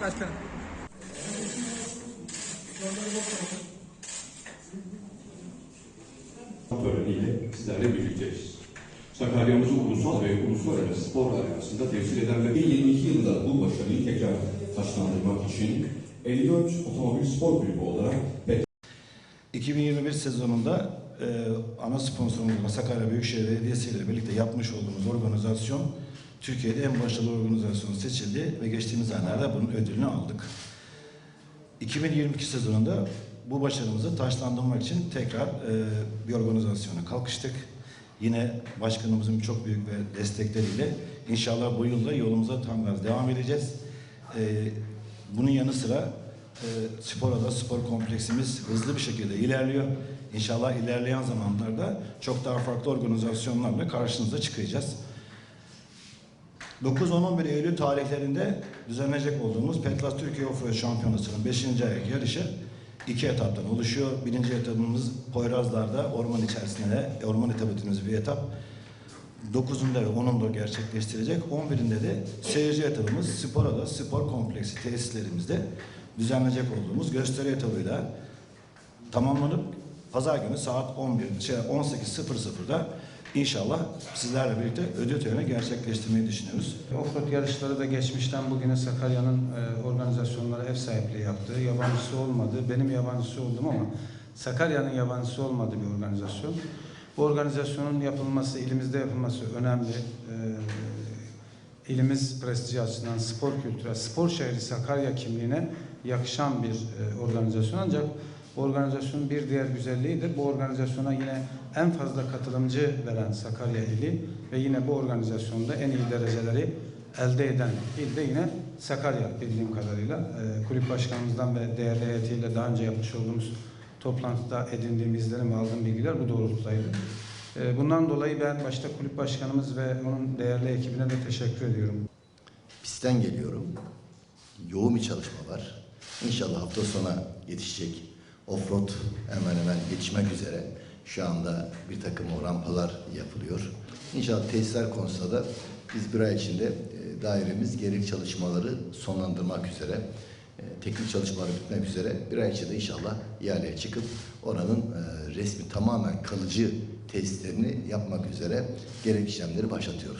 başkanım. töreniyle sizlerle birlikteyiz. Sakarya'mızı ulusal ve uluslararası spor arenasında temsil eden ve 2022 yılında bu başarıyı tekrar taşlandırmak için 54 Otomobil Spor Kulübü olarak 2021 sezonunda e, ana sponsorumuz Sakarya Büyükşehir Belediyesi ile birlikte yapmış olduğumuz organizasyon Türkiye'de en başarılı organizasyon seçildi ve geçtiğimiz aylarda bunun ödülünü aldık. 2022 sezonunda bu başarımızı taşlandırmak için tekrar e, bir organizasyona kalkıştık. Yine başkanımızın çok büyük ve destekleriyle inşallah bu yılda yolumuza tam gaz devam edeceğiz. E, bunun yanı sıra e, Sporada spor kompleksimiz hızlı bir şekilde ilerliyor. İnşallah ilerleyen zamanlarda çok daha farklı organizasyonlarla karşınıza çıkacağız. 9-10-11 Eylül tarihlerinde düzenlenecek olduğumuz Petlas Türkiye Offroad Şampiyonası'nın 5. ayak yarışı iki etaptan oluşuyor. Birinci etapımız Poyrazlar'da orman içerisinde orman etapımız bir etap. 9'unda ve 10'unda gerçekleştirecek. 11'inde de seyirci etabımız Sporada Spor Kompleksi tesislerimizde düzenlenecek olduğumuz gösteri etabıyla tamamlanıp pazar günü saat 11 şey 18.00'da inşallah sizlerle birlikte ödül töreni gerçekleştirmeyi düşünüyoruz. Offroad yarışları da geçmişten bugüne Sakarya'nın e, organizasyonlara ev sahipliği yaptığı, yabancısı olmadı. Benim yabancısı oldum ama Sakarya'nın yabancısı olmadığı bir organizasyon. Bu organizasyonun yapılması, ilimizde yapılması önemli. E, ilimiz prestiji açısından spor kültürü, spor şehri Sakarya kimliğine yakışan bir e, organizasyon. Ancak organizasyonun bir diğer güzelliği de bu organizasyona yine en fazla katılımcı veren Sakarya ili ve yine bu organizasyonda en iyi dereceleri elde eden il de yine Sakarya bildiğim kadarıyla. E, kulüp başkanımızdan ve değerli heyetiyle daha önce yapmış olduğumuz toplantıda edindiğim izlenim ve aldığım bilgiler bu doğrultudaydı. E, bundan dolayı ben başta kulüp başkanımız ve onun değerli ekibine de teşekkür ediyorum. Pistten geliyorum. Yoğun bir çalışma var. İnşallah hafta sonu yetişecek. Offroad hemen hemen yetişmek üzere. Şu anda bir takım o rampalar yapılıyor. İnşallah tesisler konusunda da biz bir ay içinde e, dairemiz gerekli çalışmaları sonlandırmak üzere. e, Teknik çalışmalar bitmek üzere bir ay içinde inşallah ihaleye çıkıp oranın e, resmi tamamen kalıcı tesislerini yapmak üzere gerek işlemleri başlatıyoruz.